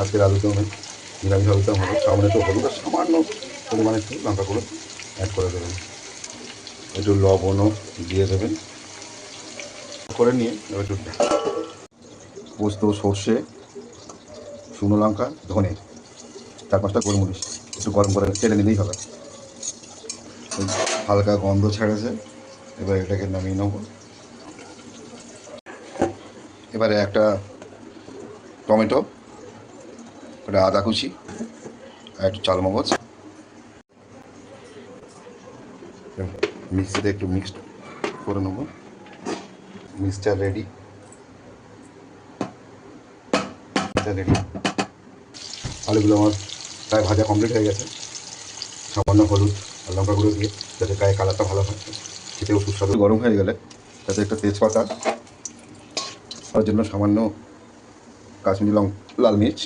আজকের আলুদম নিরামিষ আলুদম হলো সামনে তো হলুদ সামান্য পরিমাণে একটু লঙ্কা গুঁড়ো অ্যাড করে দেবেন। একটু লবণও দিয়ে দেবেন। করে নিয়ে এবার একটু পোস্ত সর্ষে শুকনো লঙ্কা ধনে চার পাঁচটা গোলমরিচ একটু গরম করে চেড়ে নিলেই হবে। হালকা গন্ধ ছেড়েছে। এবার এটাকে নামিয়ে নেব। এবারে একটা টমেটো, একটা আদা কুচি, আর একটু চাল মগজ মিক্সিতে একটু মিক্সড করে নেব। মিক্সচার রেডি রেডি আলুগুলো আমার প্রায় ভাজা কমপ্লিট হয়ে গেছে। সামান্য হলুদ আর লঙ্কা গুঁড়ো দিয়ে যাতে গায়ে কালারটা ভালো হয়, খেতেও সুস্বাদু। গরম হয়ে গেলে তাতে একটা তেজপাতা তার জন্য সামান্য কাশ্মীরি লং লাল মির্চ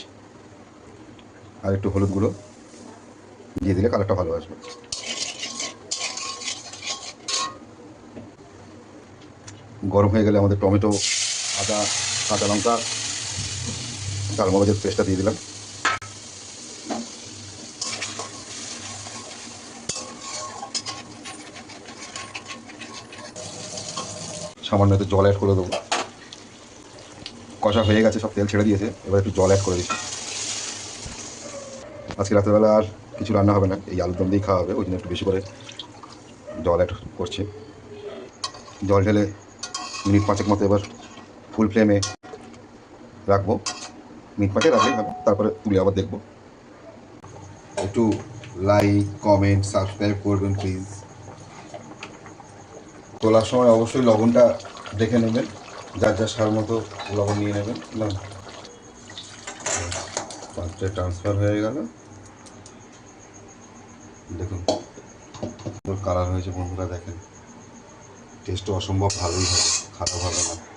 আর একটু হলুদ গুঁড়ো দিয়ে দিলে কালারটা ভালো আসবে। গরম হয়ে গেলে আমাদের টমেটো, আদা, কাঁচা লঙ্কা চাল মগজের পেস্টটা দিয়ে দিলাম। সামান্য জল অ্যাড করে দেবো। কষা হয়ে গেছে, সব তেল ছেড়ে দিয়েছে। এবার একটু জল অ্যাড করে দিচ্ছি। আজকে রাত্রেবেলা আর কিছু রান্না হবে না। এই আলুর দম দিয়েই খাওয়া হবে, ওই জন্য একটু বেশি করে জল অ্যাড করছি। জল ঢেলে মিনিট পাঁচেক মতো এবার ফুল ফ্লেমে রাখব। মিনিট পাঁচে রাখলেই হবে তারপরে তুলে আবার দেখব। একটু লাইক কমেন্ট সাবস্ক্রাইব করবেন প্লিজ তোলার সময় অবশ্যই লবণটা দেখে নেবেন। যার যার সার মতো লবণ নিয়ে নেবেন পাত্রে ট্রান্সফার হয়ে গেল। দেখুন কালার হয়েছে বন্ধুরা, দেখেন। টেস্ট অসম্ভব ভালোই হবে, খারাপ হবে না।